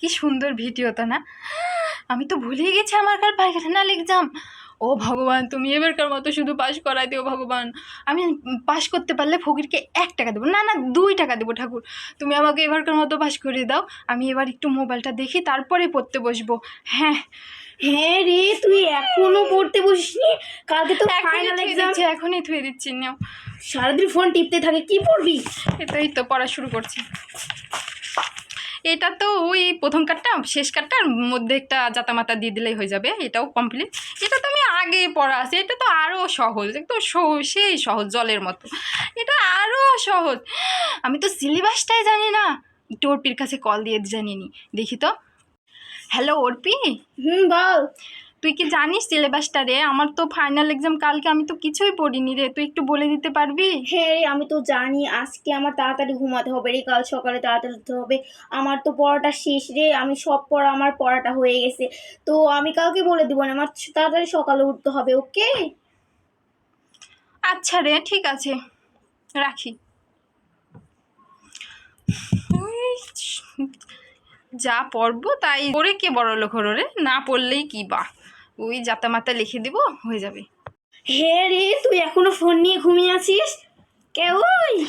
কি সুন্দর ভিডিওটা না? আমি তো ভুলেই গেছি আমার কাল ফাইনাল এক্সাম ও ভগবান তুমি এবারকার মতো শুধু পাশ করাই দিও ভগবান। আমি পাশ করতে পারলে ফকিরকে এক টাকা দেবো। না না দুই টাকা দেবো ঠাকুর। তুমি আমাকে এবারকার মতো পাশ করে দাও। আমি এবার একটু মোবাইলটা দেখি তারপরে পড়তে বসবো। হ্যাঁ। হ্যাঁ রে তুই এখনও পড়তে বসিসনি? কালকে তো ফাইনাল এক্সাম এখনই থুয়ে দিচ্ছি নাও। সারাদিন ফোন টিপতে থাকে কি পড়বি? এটাই তো পড়া শুরু করছি। এটা তো ওই প্রথম কাঠটা শেষ কাঠটার মধ্যে একটা জাতামাতা দিয়ে দিলেই হয়ে যাবে, এটাও কমপ্লিট এটা তো আমি আগে পড়া আছে, এটা তো আরও সহজ, একদম সেই সহজ, জলের মতো। এটা আরও সহজ। আমি তো সিলেবাসটাই জানি না। একটু অর্পির কাছে কল দিয়ে জানিনি দেখি তো। হ্যালো অর্পি? হুম, বল। তুই কি জানিস সিলেবাসটা রে? আমার তো ফাইনাল এক্সাম কালকে আমি তো কিছুই পড়িনি রে। তুই একটু বলে দিতে পারবি? হ্যাঁ রে আমি তো জানি আজকে আমার তাড়াতাড়ি ঘুমাতে হবে রে কাল সকালে তাড়াতাড়ি উঠতে হবে। আমার তো পড়াটা শেষ রে আমি সব পড়া আমার পড়াটা হয়ে গেছে। তো আমি কালকে বলে দিব না আমার তাড়াতাড়ি সকালে উঠতে হবে ওকে? আচ্ছা রে ঠিক আছে। রাখি। যা পড়ব তাই। পড়ে কে বড় লোক হলো রে? না পড়লেই কি বা? ওই যাতা মাতা লিখে দিব, হয়ে যাবে। হে রে, তুই এখনও ফোন নিয়ে ঘুমিয়ে আছিস? কে ওই?